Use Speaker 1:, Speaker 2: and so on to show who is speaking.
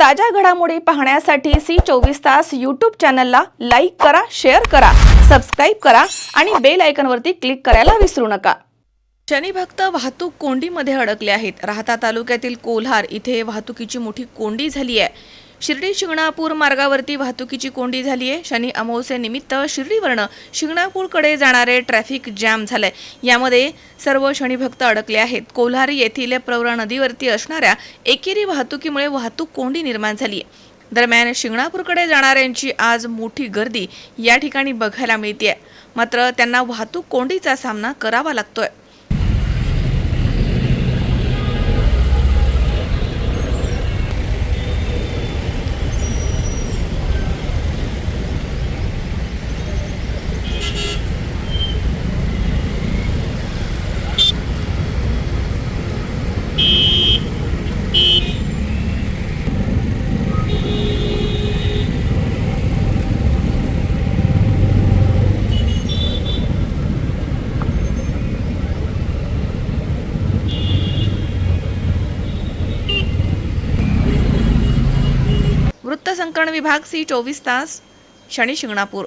Speaker 1: ताज्या घडामोडी पाहण्यासाठी सी चोवीस तास यूट्यूब चॅनलला लाईक करा शेअर करा सबस्क्राईब करा आणि बेल आयकनवरती क्लिक करायला विसरू नका. शनिभक्त वाहतूक कोंडीमध्ये अडकले आहेत. राहता तालुक्यातील कोल्हार इथे वाहतुकीची मोठी कोंडी झाली आहे. शिर्डी शिंगणापूर मार्गावरती वाहतुकीची कोंडी झाली आहे. शनी अमावस्येनिमित्त शिर्डीवरनं शिंगणापूरकडे जाणारे ट्रॅफिक जॅम झालंय. यामध्ये सर्व शनिभक्त अडकले आहेत. कोल्हारी येथील प्रवरा नदीवरती असणाऱ्या एकेरी वाहतुकीमुळे वाहतूक कोंडी निर्माण झाली आहे. दरम्यान शिंगणापूरकडे जाणाऱ्यांची आज मोठी गर्दी या ठिकाणी बघायला मिळते मात्र त्यांना वाहतूक कोंडीचा सामना करावा लागतोय. वृत्तसंकलन विभाग सी चोवीस तास शनी शिंगणापूर.